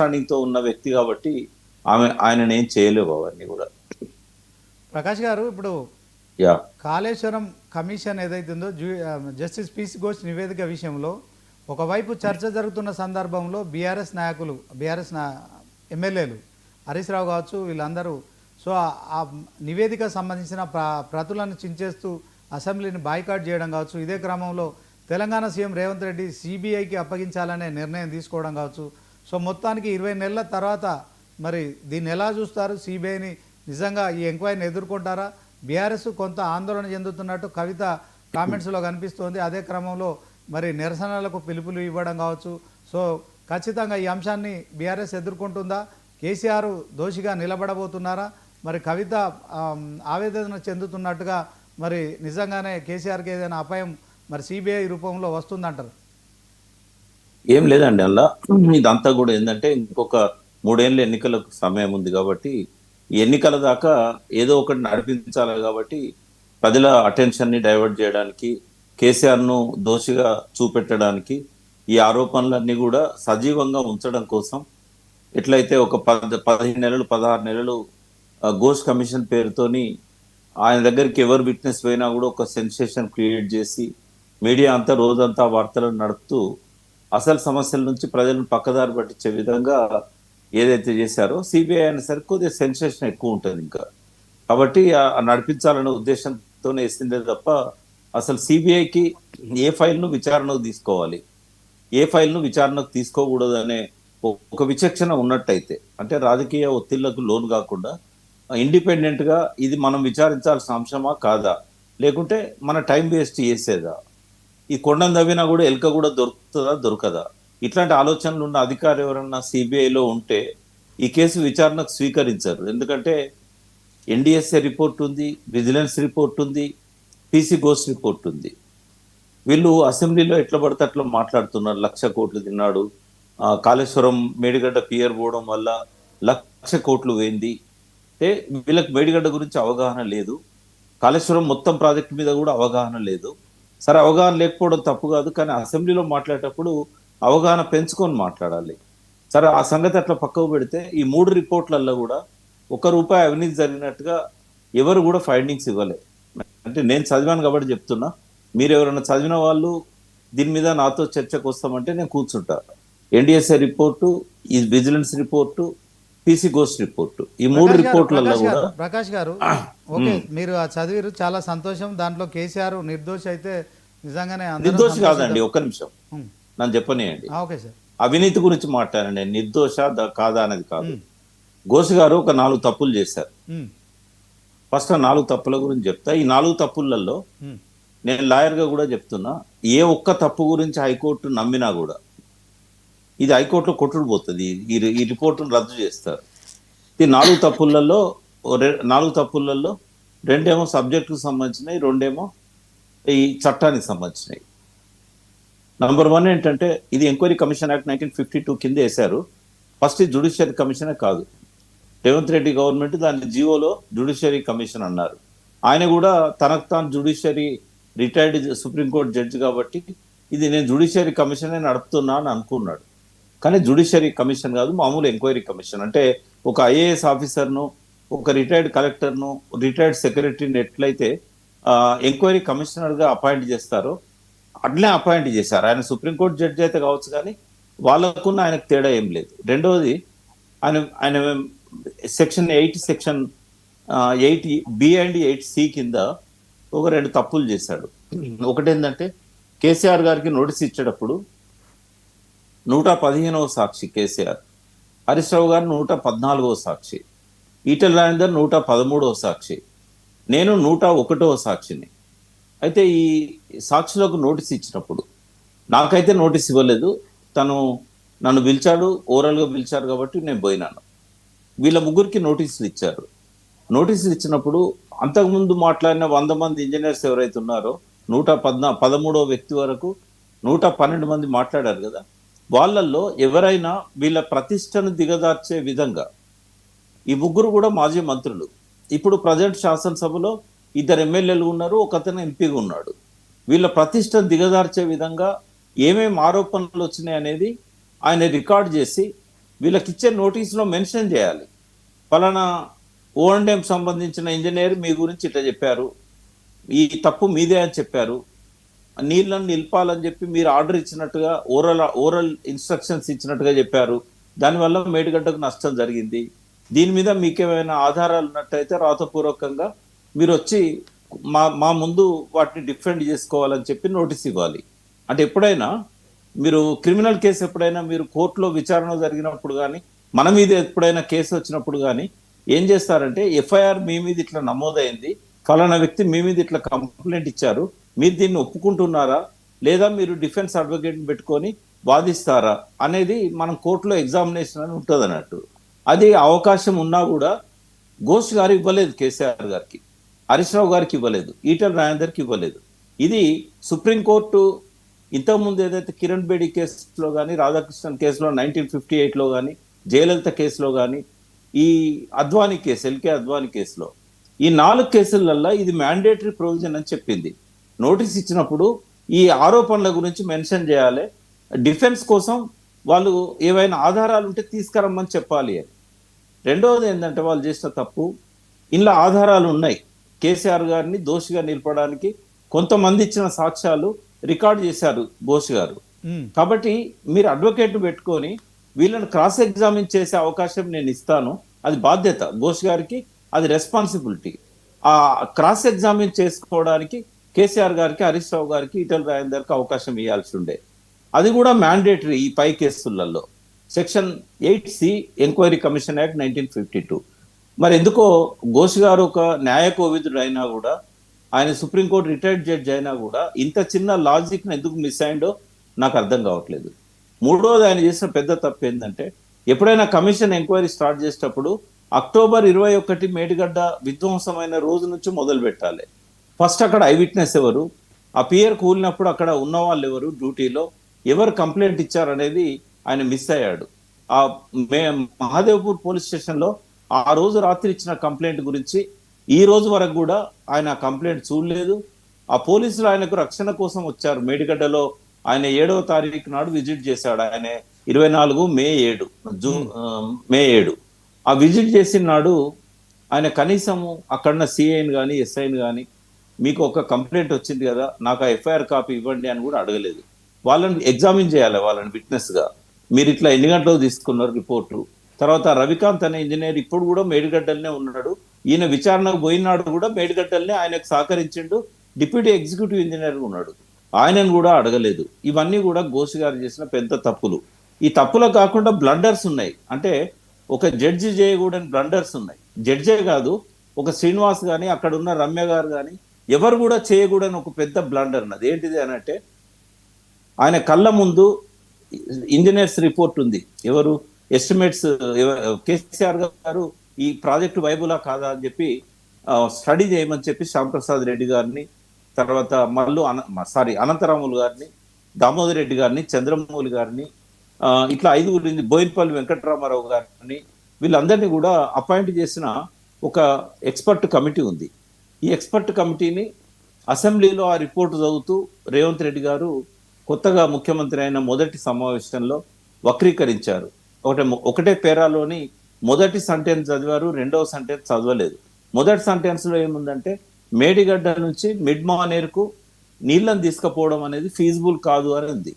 అండర్స్టాండింగ్తో ఉన్న వ్యక్తి కాబట్టి ఆమె ఆయన ఏం చేయలేవు అవన్నీ కూడా. ప్రకాష్ గారు ఇప్పుడు కాళేశ్వరం కమిషన్ ఏదైతే ఉందో జస్టిస్ పీసీ ఘోష్ నివేదిక విషయంలో ఒకవైపు చర్చ జరుగుతున్న సందర్భంలో బీఆర్ఎస్ నాయకులు బీఆర్ఎస్ ఎమ్మెల్యేలు హరీష్ రావు కావచ్చు వీళ్ళందరూ సో ఆ- ఆ నివేదిక సంబంధించిన ప్ర ప్రతులను చించేస్తూ అసెంబ్లీని బాయ్కాట్ చేయడం కావచ్చు ఇదే క్రమంలో తెలంగాణ సీఎం రేవంత్ రెడ్డి సిబిఐకి అప్పగించాలనే నిర్ణయం తీసుకోవడం కావచ్చు సో మొత్తానికి ఇరవై నెలల తర్వాత మరి దీన్ని ఎలా చూస్తారు? సిబిఐని నిజంగా ఈ ఎంక్వైరీని ఎదుర్కొంటారా? బీఆర్ఎస్ కొంత ఆందోళన చెందుతున్నట్టు కవిత కామెంట్స్లో కనిపిస్తోంది. అదే క్రమంలో మరి నిరసనలకు పిలుపులు ఇవ్వడం కావచ్చు. సో ఖచ్చితంగా ఈ అంశాన్ని బీఆర్ఎస్ ఎదుర్కొంటుందా? కేసీఆర్ దోషిగా నిలబడబోతున్నారా? మరి కవిత ఆవేదన చెందుతున్నట్టుగా మరి నిజంగానే కేసీఆర్కి ఏదైనా అపాయం మరి సిబిఐ రూపంలో వస్తుందంటారు? ఏం లేదండి అలా ఇదంతా కూడా ఏంటంటే ఇంకొక మూడేళ్ళ ఎన్నికలకు సమయం ఉంది కాబట్టి ఎన్నికల దాకా ఏదో ఒకటి నడిపించాలి కాబట్టి ప్రజల అటెన్షన్ని డైవర్ట్ చేయడానికి కేసీఆర్ను దోషిగా చూపెట్టడానికి ఈ ఆరోపణలన్నీ కూడా సజీవంగా ఉంచడం కోసం ఎట్లయితే ఒక పద పదిహేను నెలలు పదహారు నెలలు ఘోష్ కమిషన్ పేరుతోని ఆయన దగ్గరికి ఎవరు విట్నెస్ పోయినా కూడా ఒక సెన్సేషన్ క్రియేట్ చేసి మీడియా అంతా రోజంతా వార్తలను నడుపుతూ అసలు సమస్యల నుంచి ప్రజలను పక్కదారి పట్టించే విధంగా ఏదైతే చేశారో సిబిఐ అయిన సరే కొద్దిగా సెన్సేషన్ ఎక్కువ ఉంటుంది ఇంకా. కాబట్టి నడిపించాలనే ఉద్దేశంతోనే వేసిందే తప్ప అసలు సిబిఐకి ఏ ఫైల్ను విచారణకు తీసుకోవాలి? ఏ ఫైల్ను విచారణకు తీసుకోకూడదు అనే ఒక విచక్షణ ఉన్నట్టయితే అంటే రాజకీయ ఒత్తిళ్ళకు లోను కాకుండా ఇండిపెండెంట్గా ఇది మనం విచారించాల్సిన అంశమా కాదా? లేకుంటే మన టైం వేస్ట్ చేసేదా? ఈ కొండను తవ్వినా కూడా ఎలుక కూడా దొరుకుతుందా? దొరకదా? ఇట్లాంటి ఆలోచనలు ఉన్న అధికారులు ఎవరన్నా సిబిఐలో ఉంటే ఈ కేసు విచారణకు స్వీకరించరు. ఎందుకంటే ఎన్డిఎస్ఏ రిపోర్ట్ ఉంది విజిలెన్స్ రిపోర్ట్ ఉంది పీసీ గోస్ రిపోర్ట్ ఉంది. వీళ్ళు అసెంబ్లీలో ఎట్లా పడితే అట్లా మాట్లాడుతున్నారు. లక్ష కోట్లు తిన్నాడు. కాళేశ్వరం మేడిగడ్డ పియర్ పోవడం వల్ల లక్ష కోట్లు పోయింది. అంటే వీళ్ళకి మేడిగడ్డ గురించి అవగాహన లేదు. కాళేశ్వరం మొత్తం ప్రాజెక్ట్ మీద కూడా అవగాహన లేదు. సరే అవగాహన లేకపోవడం తప్పు కాదు కానీ అసెంబ్లీలో మాట్లాడేటప్పుడు అవగాహన పెంచుకొని మాట్లాడాలి. సరే ఆ సంగతి అట్లా పక్కకు పెడితే ఈ మూడు రిపోర్ట్లలో కూడా ఒక రూపాయి అవినీతి జరిగినట్టుగా ఎవరు కూడా ఫైండింగ్స్ ఇవ్వలే. అంటే నేను చదివాను కాబట్టి చెప్తున్నా. మీరు ఎవరైనా చదివిన వాళ్ళు దీని మీద నాతో చర్చకు వస్తామంటే నేను కూర్చుంటా. ఎన్డిఎస్ఏ రిపోర్టు ఈ vigilance report PC Ghose report ఈ మూడు రిపోర్ట్లలో కూడా ప్రకాష్ గారు ఓకే మీరు ఆ చదివారు చాలా సంతోషం. దాంట్లో కేసీఆర్ నిర్దోషి అయితే నిజంగానే నిర్దోషి. కాదండి ఒక్క నిమిషం. నన్ను చెప్పనియండి. Okay sir. అవినీతి గురించి మాట్లాడండి. నిర్దోష కాదా అనేది కాదు. ఘోష్ గారు ఒక నాలుగు తప్పులు చేశారు. ఫస్ట్ నాలుగు తప్పుల గురించి చెప్తా. ఈ నాలుగు తప్పులలో నేను లాయర్గా కూడా చెప్తున్నా. ఏ ఒక్క తప్పు గురించి హైకోర్టు నమ్మినా కూడా ఇది హైకోర్టులో కొట్టుడు పోతుంది. ఈ ఈ రిపోర్టును రద్దు చేస్తారు. ఈ నాలుగు తప్పులలో నాలుగు తప్పులలో రెండేమో సబ్జెక్టుకు సంబంధించినవి రెండేమో ఈ చట్టానికి సంబంధించినవి నంబర్ వన్ ఏంటంటే ఇది enquiry commission act nineteen fifty two కింద వేశారు. ఫస్ట్ జుడిషియరీ కమిషనే కాదు. రేవంత్ రెడ్డి గవర్నమెంట్ దాన్ని జియోలో జుడిషియరీ కమిషన్ అన్నారు. ఆయన కూడా తనకు తాను జుడిషియరీ రిటైర్డ్ సుప్రీంకోర్టు జడ్జి కాబట్టి ఇది నేను జుడిషియరీ కమిషనే నడుపుతున్నా అని అనుకున్నాడు. కానీ జుడిషియరీ కమిషన్ కాదు మామూలు ఎంక్వైరీ కమిషన్. అంటే ఒక ఐఏఎస్ ఆఫీసర్ను ఒక రిటైర్డ్ కలెక్టర్ను రిటైర్డ్ సెక్రటరీని ఎట్లయితే ఎంక్వైరీ కమిషనర్గా అపాయింట్ చేస్తారో అట్లే అపాయింట్ చేశారు. ఆయన సుప్రీంకోర్టు జడ్జి అయితే కావచ్చు కానీ వాళ్ళకున్న ఆయనకు తేడా ఏం లేదు. రెండవది ఆయన ఆయన section eight section eight B and eight C కింద ఒక రెండు తప్పులు చేశాడు. ఒకటేంటంటే కేసీఆర్ గారికి నోటీస్ ఇచ్చేటప్పుడు నూట పదిహేనవ సాక్షి కేసీఆర్. హరీష్రావు గారు నూట పద్నాలుగవ సాక్షి. ఈటల రాజేందర్ నూట పదమూడవ సాక్షి. నేను నూట ఒకటవ సాక్షిని. అయితే ఈ సాక్షులకు నోటీస్ ఇచ్చినప్పుడు నాకైతే నోటీస్ ఇవ్వలేదు. తను నన్ను పిలిచాడు ఓవరాల్గా పిలిచారు కాబట్టి నేను పోయినాను. వీళ్ళ ముగ్గురికి నోటీసులు ఇచ్చారు. నోటీసులు ఇచ్చినప్పుడు అంతకుముందు మాట్లాడిన వంద మంది ఇంజనీర్స్ ఎవరైతే ఉన్నారో నూట పద్నా పదమూడవ వ్యక్తి వరకు నూట పన్నెండు మంది మాట్లాడారు కదా. వాళ్ళల్లో ఎవరైనా వీళ్ళ ప్రతిష్టను దిగదార్చే విధంగా ఈ ముగ్గురు కూడా మాజీ మంత్రులు. ఇప్పుడు ప్రజెంట్ శాసనసభలో ఇద్దరు ఎమ్మెల్యేలు ఉన్నారు ఒక అతను ఎంపీగా ఉన్నాడు. వీళ్ళ ప్రతిష్టను దిగదార్చే విధంగా ఏమేమి ఆరోపణలు వచ్చినాయి అనేది ఆయన రికార్డ్ చేసి వీళ్ళకి ఇచ్చే నోటీసులో మెన్షన్ చేయాలి. ఫలానా ఓ అండ్ సంబంధించిన ఇంజనీర్ మీ గురించి ఇట్లా చెప్పారు ఈ తప్పు మీదే అని చెప్పారు నీళ్ళను నిలపాలని చెప్పి మీరు ఆర్డర్ ఇచ్చినట్టుగా ఓరల్ ఓరల్ ఇన్స్ట్రక్షన్స్ ఇచ్చినట్టుగా చెప్పారు. దానివల్ల మేడిగడ్డకు నష్టం జరిగింది. దీని మీద మీకేమైనా ఆధారాలు ఉన్నట్టయితే రాతపూర్వకంగా మీరు వచ్చి మా మా ముందు వాటిని డిఫెండ్ చేసుకోవాలని చెప్పి నోటీస్ ఇవ్వాలి. అంటే ఎప్పుడైనా మీరు క్రిమినల్ కేసు ఎప్పుడైనా మీరు కోర్టులో విచారణ జరిగినప్పుడు కానీ మన మీద ఎప్పుడైనా కేసు వచ్చినప్పుడు కానీ ఏం చేస్తారంటే ఎఫ్ఐఆర్ మీ మీద ఇట్లా నమోదైంది ఫలానా వ్యక్తి మీ మీద ఇట్లా కంప్లైంట్ ఇచ్చారు మీరు దీన్ని ఒప్పుకుంటున్నారా? లేదా మీరు డిఫెన్స్ అడ్వకేట్ పెట్టుకొని వాదిస్తారా? అనేది మనం కోర్టులో ఎగ్జామినేషన్ అని ఉంటుంది అన్నట్టు అది అవకాశం ఉన్నా కూడా ఘోష్ గారు ఇవ్వలేదు కేసీఆర్ గారికి. హరీష్ రావు గారికి ఇవ్వలేదు. ఈటల రాజేందర్కి ఇవ్వలేదు. ఇది సుప్రీంకోర్టు ఇంతకుముందు ఏదైతే కిరణ్ బేడి కేసులో కానీ రాధాకృష్ణన్ కేసులో నైన్టీన్ ఫిఫ్టీ ఎయిట్లో కానీ జయలలిత కేసులో కానీ ఈ అద్వానీ కేసు ఎల్కే అద్వానీ కేసులో ఈ నాలుగు కేసులల్లో ఇది మ్యాండేటరీ ప్రొవిజన్ అని చెప్పింది. నోటీస్ ఇచ్చినప్పుడు ఈ ఆరోపణల గురించి మెన్షన్ చేయాలి. డిఫెన్స్ కోసం వాళ్ళు ఏవైనా ఆధారాలు ఉంటే తీసుకురమ్మని చెప్పాలి అని. రెండవది ఏంటంటే వాళ్ళు చేసిన తప్పు. ఇందులో ఆధారాలు ఉన్నాయి. కేసీఆర్ గారిని దోషిగా నిలపడానికి కొంతమంది ఇచ్చిన సాక్ష్యాలు రికార్డ్ చేశారు ఘోష్ గారు. కాబట్టి మీరు అడ్వకేట్ పెట్టుకొని వీళ్ళని క్రాస్ ఎగ్జామిన్ చేసే అవకాశం నేను ఇస్తాను. అది బాధ్యత ఘోష్ గారికి అది రెస్పాన్సిబిలిటీ. ఆ క్రాస్ ఎగ్జామిన్ చేసుకోవడానికి కేసీఆర్ గారికి హరీష్ రావు గారికి ఈటల రాజేందర్కి అవకాశం ఇవ్వాల్సి ఉండే అది కూడా మ్యాండేటరీ ఈ పై కేసులలో. Section eight C enquiry commission act nineteen fifty two మరి ఎందుకో ఘోష్ గారు ఒక న్యాయ కోవిదుడు అయినా కూడా ఆయన సుప్రీంకోర్టు రిటైర్డ్ జడ్జ్ అయినా కూడా ఇంత చిన్న లాజిక్ని ఎందుకు మిస్ అయిందో నాకు అర్థం కావట్లేదు. మూడోది ఆయన చేసిన పెద్ద తప్పు ఏంటంటే ఎప్పుడైనా కమిషన్ ఎంక్వైరీ స్టార్ట్ చేసేటప్పుడు అక్టోబర్ ఇరవై ఒకటి మేడిగడ్డ విధ్వంసమైన రోజు నుంచి మొదలు పెట్టాలి ఫస్ట్ అక్కడ ఐ విట్నెస్ ఎవరు? ఆ పియర్ కూలినప్పుడు అక్కడ ఉన్న వాళ్ళు ఎవరు డ్యూటీలో? ఎవరు కంప్లైంట్ ఇచ్చారనేది ఆయన మిస్ అయ్యాడు. ఆ మే మహాదేవ్పూర్ పోలీస్ స్టేషన్లో ఆ రోజు రాత్రి ఇచ్చిన కంప్లైంట్ గురించి ఈ రోజు వరకు కూడా ఆయన కంప్లైంట్ చూడలేదు. ఆ పోలీసులు ఆయనకు రక్షణ కోసం వచ్చారు. మేడిగడ్డలో ఆయన ఏడవ తారీఖు నాడు విజిట్ చేశాడు ఆయన. ఇరవై నాలుగు మే ఏడు జూన్ మే ఏడు. ఆ విజిట్ చేసిన నాడు ఆయన కనీసము అక్కడున్న సిఐని కానీ ఎస్ఐని కానీ మీకు ఒక కంప్లైంట్ వచ్చింది కదా నాకు ఆ ఎఫ్ఐఆర్ కాపీ ఇవ్వండి అని కూడా అడగలేదు. వాళ్ళని ఎగ్జామిన్ చేయాలి వాళ్ళని విట్నెస్గా. మీరు ఇట్లా ఎన్ని గంటలు తీసుకున్నారు రిపోర్టు? తర్వాత రవికాంత్ అనే ఇంజనీర్ ఇప్పుడు కూడా మేడిగడ్డలనే ఉన్నాడు. ఈయన విచారణకు పోయినాడు కూడా మేడిగడ్డలనే ఆయనకు సహకరించిండు. డిప్యూటీ ఎగ్జిక్యూటివ్ ఇంజనీర్ ఉన్నాడు. ఆయనను కూడా అడగలేదు. ఇవన్నీ కూడా ఘోష్ గారు చేసిన పెద్ద తప్పులు. ఈ తప్పులు కాకుండా బ్లండర్స్ ఉన్నాయి. అంటే ఒక జడ్జి చేయకూడని బ్లండర్స్ ఉన్నాయి. జడ్జే కాదు ఒక శ్రీనివాస్ కానీ అక్కడ ఉన్న రమ్య గారు కానీ ఎవరు కూడా చేయకూడని ఒక పెద్ద బ్లండర్ ఉన్నది ఏంటిది అని అంటే ఆయన కళ్ళ ముందు ఇంజనీర్స్ రిపోర్ట్ ఉంది. ఎవరు ఎస్టిమేట్స్ కేసీఆర్ గారు ఈ ప్రాజెక్టు వైబులా కాదా అని చెప్పి స్టడీ చేయమని చెప్పి శ్యాంప్రసాద్ రెడ్డి గారిని తర్వాత మల్లు అన సారీ అనంతరాములు గారిని దామోదర్ రెడ్డి గారిని చంద్రమౌళి గారిని ఇట్లా ఐదుగురిని బోయిన్పల్లి వెంకటరామారావు గారిని వీళ్ళందరినీ కూడా అపాయింట్ చేసిన ఒక ఎక్స్పర్ట్ కమిటీ ఉంది. ఈ ఎక్స్పర్ట్ కమిటీని అసెంబ్లీలో ఆ రిపోర్ట్ చదువుతూ రేవంత్ రెడ్డి గారు కొత్తగా ముఖ్యమంత్రి అయిన మొదటి సమావేశంలో వక్రీకరించారు. ఒకటే ఒకటే పేరాలోని మొదటి సెంటెన్స్ చదివారు రెండవ సెంటెన్స్ చదవలేదు. మొదటి సెంటెన్స్లో ఏముందంటే మేడిగడ్డ నుంచి మిడ్ మానేరుకు నీళ్ళని తీసుకుపోవడం అనేది ఫీజిబుల్ కాదు అని ఉంది.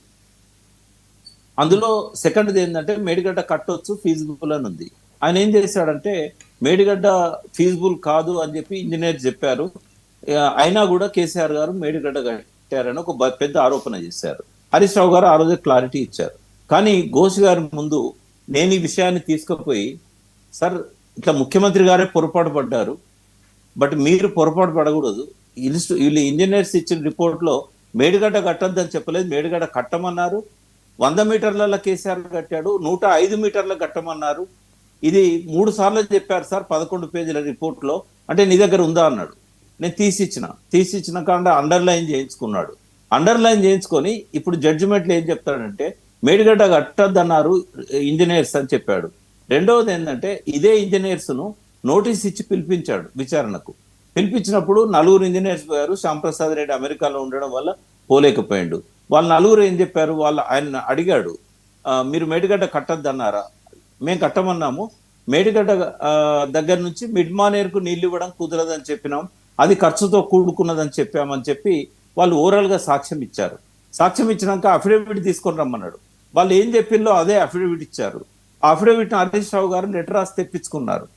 అందులో సెకండ్ది ఏంటంటే మేడిగడ్డ కట్టొచ్చు ఫీజిబుల్ అని ఉంది. ఆయన ఏం చేశాడంటే మేడిగడ్డ ఫీజిబుల్ కాదు అని చెప్పి ఇంజనీర్ చెప్పారు. అయినా కూడా కేసీఆర్ గారు మేడిగడ్డ కట్టారని ఒక పెద్ద ఆరోపణ చేశారు. హరీష్ రావు గారు ఆ రోజే క్లారిటీ ఇచ్చారు. కానీ ఘోష్ గారి ముందు నేను ఈ విషయాన్ని తీసుకుపోయి సార్ ఇట్లా ముఖ్యమంత్రి గారే పొరపాటు పడ్డారు. బట్ మీరు పొరపాటు పడకూడదు. ఇన్స్టి- వీళ్ళు ఇంజనీర్స్ ఇచ్చిన రిపోర్ట్లో మేడిగడ్డ కట్టద్దని చెప్పలేదు. మేడిగడ్డ కట్టమన్నారు. వంద మీటర్ల కేసీఆర్ కట్టాడు. నూట ఐదు మీటర్ల కట్టమన్నారు. ఇది మూడు సార్లు చెప్పారు సార్ పదకొండు పేజీల రిపోర్ట్లో. అంటే నీ దగ్గర ఉందా అన్నాడు. నేను తీసిచ్చిన. తీసిచ్చిన కాకుండా అండర్లైన్ చేయించుకున్నాడు. అండర్లైన్ చేయించుకొని ఇప్పుడు జడ్జిమెంట్లో ఏం చెప్తాడంటే మేడిగడ్డ కట్టద్దన్నారు ఇంజనీర్స్ అని చెప్పాడు. రెండవది ఏంటంటే ఇదే ఇంజనీర్స్ను నోటీస్ ఇచ్చి పిలిపించాడు విచారణకు. పిలిపించినప్పుడు నలుగురు ఇంజనీర్స్ పోయారు. శ్యాంప్రసాద్ రెడ్డి అమెరికాలో ఉండడం వల్ల పోలేకపోయాడు. వాళ్ళ నలుగురు ఏం చెప్పారు? వాళ్ళు ఆయన అడిగాడు మీరు మేడిగడ్డ కట్టద్దన్నారా? మేము కట్టమన్నాము. మేడిగడ్డ దగ్గర నుంచి మిడ్ మానేరుకు నీళ్ళు ఇవ్వడం కుదరదని చెప్పినాం. అది ఖర్చుతో కూడుకున్నదని చెప్పామని చెప్పి వాళ్ళు ఓవరాల్గా సాక్ష్యం ఇచ్చారు. సాక్ష్యం ఇచ్చినాక అఫిడవిట్ తీసుకొని రమ్మన్నాడు. వాళ్ళు ఏం చెప్పిందో అదే అఫిడవిట్ ఇచ్చారు. ఆ అఫిడవిట్ హరీష్ రావు గారు లెటర్ రాసి తెప్పించుకున్నారు.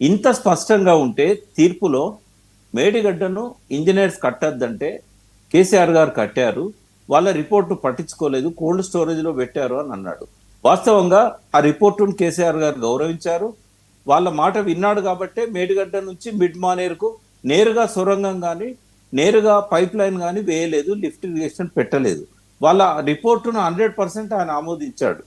ఇంత స్పష్టంగా ఉంటే తీర్పులో మేడిగడ్డను ఇంజనీర్స్ కట్టద్దంటే కేసీఆర్ గారు కట్టారు. వాళ్ళ రిపోర్టు పట్టించుకోలేదు. కోల్డ్ స్టోరేజ్లో పెట్టారు అని అన్నాడు. వాస్తవంగా ఆ రిపోర్టును కేసీఆర్ గారు గౌరవించారు. వాళ్ళ మాట విన్నాడు కాబట్టే మేడిగడ్డ నుంచి మిడ్ మానేరుకు నేరుగా సొరంగం కానీ నేరుగా పైప్ లైన్ కానీ వేయలేదు లిఫ్ట్ ఇరిగేషన్ పెట్టలేదు. వాళ్ళ రిపోర్టును హండ్రెడ్ పర్సెంట్ ఆయన ఆమోదించాడు.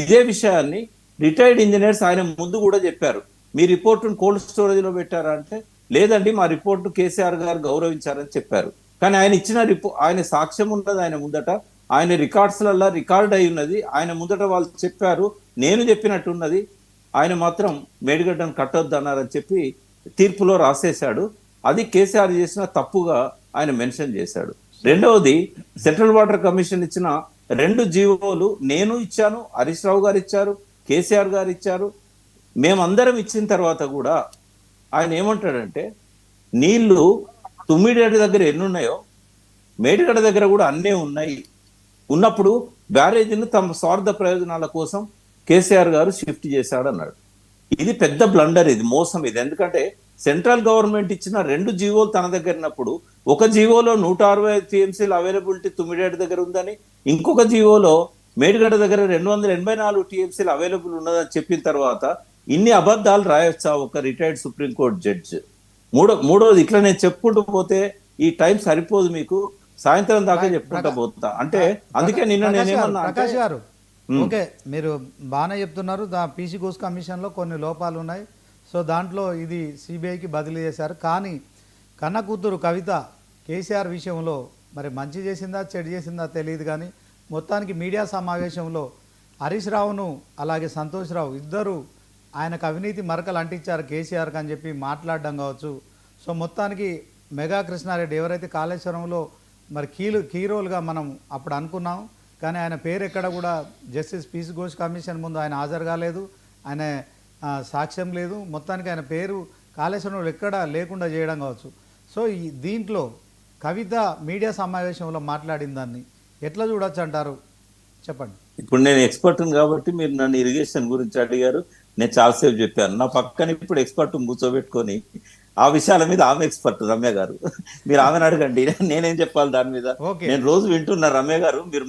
ఇదే విషయాన్ని రిటైర్డ్ ఇంజనీర్స్ ఆయన ముందు కూడా చెప్పారు. మీ రిపోర్టును కోల్డ్ స్టోరేజ్లో పెట్టారా అంటే లేదండి మా రిపోర్టు కేసీఆర్ గారు గౌరవించారని చెప్పారు. కానీ ఆయన ఇచ్చిన రిపో ఆయన సాక్ష్యం ఉన్నది ఆయన ముందట. ఆయన రికార్డ్స్లలో రికార్డ్ అయి ఉన్నది. ఆయన ముందట వాళ్ళు చెప్పారు నేను చెప్పినట్టున్నది. ఆయన మాత్రం మేడిగడ్డను కట్టొద్దు అన్నారని చెప్పి తీర్పులో రాసేశాడు. అది కేసీఆర్ చేసిన తప్పుగా ఆయన మెన్షన్ చేశాడు. రెండవది సెంట్రల్ వాటర్ కమిషన్ ఇచ్చిన రెండు జీవోలు నేను ఇచ్చాను హరీష్ రావు గారు ఇచ్చారు కేసీఆర్ గారు ఇచ్చారు. మేమందరం ఇచ్చిన తర్వాత కూడా ఆయన ఏమంటాడంటే నీళ్ళు తుమ్మిడి దగ్గర ఎన్ని ఉన్నాయో మేడిగడ్డ దగ్గర కూడా అన్నే ఉన్నాయి. ఉన్నప్పుడు బ్యారేజీని తమ స్వార్థ ప్రయోజనాల కోసం కేసీఆర్ గారు షిఫ్ట్ చేశాడు అన్నాడు ఇది పెద్ద బ్లండర్ ఇది మోసం ఇది. ఎందుకంటే సెంట్రల్ గవర్నమెంట్ ఇచ్చిన రెండు జీవోలు తన దగ్గర ఉన్నప్పుడు ఒక జీవోలో నూట అరవై ఐదు టీఎంసీలు అవైలబిలిటీ తుమ్మిడేటి దగ్గర ఉందని ఇంకొక జీవోలో మేడిగడ్డ దగ్గర రెండు వందల ఎనభై నాలుగు టీఎంసీలు అవైలబుల్ ఉన్నదని చెప్పిన తర్వాత ఇన్ని అబద్ధాలు రాయొచ్చా ఒక రిటైర్డ్ సుప్రీంకోర్టు జడ్జ్? మూడో మూడోది ఇట్లా నేను చెప్పుకుంటూ పోతే ఈ టైం సరిపోదు మీకు. సాయంత్రం దాకా చెప్పుకుంటా పోతా. అంటే అందుకే నిన్న ప్రకాష్ గారు, నేనేమన్నా అంటే ప్రకాష్ గారు. ఓకే మీరు బాగానే చెప్తున్నారు. దా పీసీ ఘోష్ కమిషన్లో కొన్ని లోపాలు ఉన్నాయి. సో దాంట్లో ఇది సిబిఐకి బదిలీ చేశారు. కానీ కన్న కూతురు కవిత కేసీఆర్ విషయంలో మరి మంచి చేసిందా చెడు చేసిందా తెలియదు కానీ మొత్తానికి మీడియా సమావేశంలో హరీష్ రావును అలాగే సంతోష్ రావు ఇద్దరు ఆయనకు అవినీతి మరకలు అంటించారు కేసీఆర్కి అని చెప్పి మాట్లాడడం కావచ్చు. సో మొత్తానికి మెగా కృష్ణారెడ్డి ఎవరైతే కాళేశ్వరంలో మరి కీలు కీ రోల్గా మనం అప్పుడు అనుకున్నాం. కానీ ఆయన పేరు ఎక్కడ కూడా జస్టిస్ పీసీ ఘోష్ కమిషన్ ముందు ఆయన హాజరు కాలేదు. ఆయన సాక్ష్యం లేదు. మొత్తానికి ఆయన పేరు కాళేశ్వరంలో ఎక్కడ లేకుండా చేయడం కావచ్చు. సో ఈ దీంట్లో కవిత మీడియా సమావేశంలో మాట్లాడిన దాన్ని ఎట్లా చూడొచ్చు అంటారు? చెప్పండి. ఇప్పుడు నేను ఎక్స్పర్ట్ కాబట్టి మీరు నన్ను ఇరిగేషన్ గురించి అడిగారు. నేను చాలాసేపు చెప్పాను. నా పక్కన ఇప్పుడు ఎక్స్పర్ట్ కూర్చోబెట్టుకొని ఆ విషయాల మీద ఆమె ఎక్స్పర్ట్ రమ్య గారు. మీరు ఆమెను అడగండి. నేనేం చెప్పాలి దాని మీద? నేను రోజు వింటున్నా రమ్య గారు. మీరు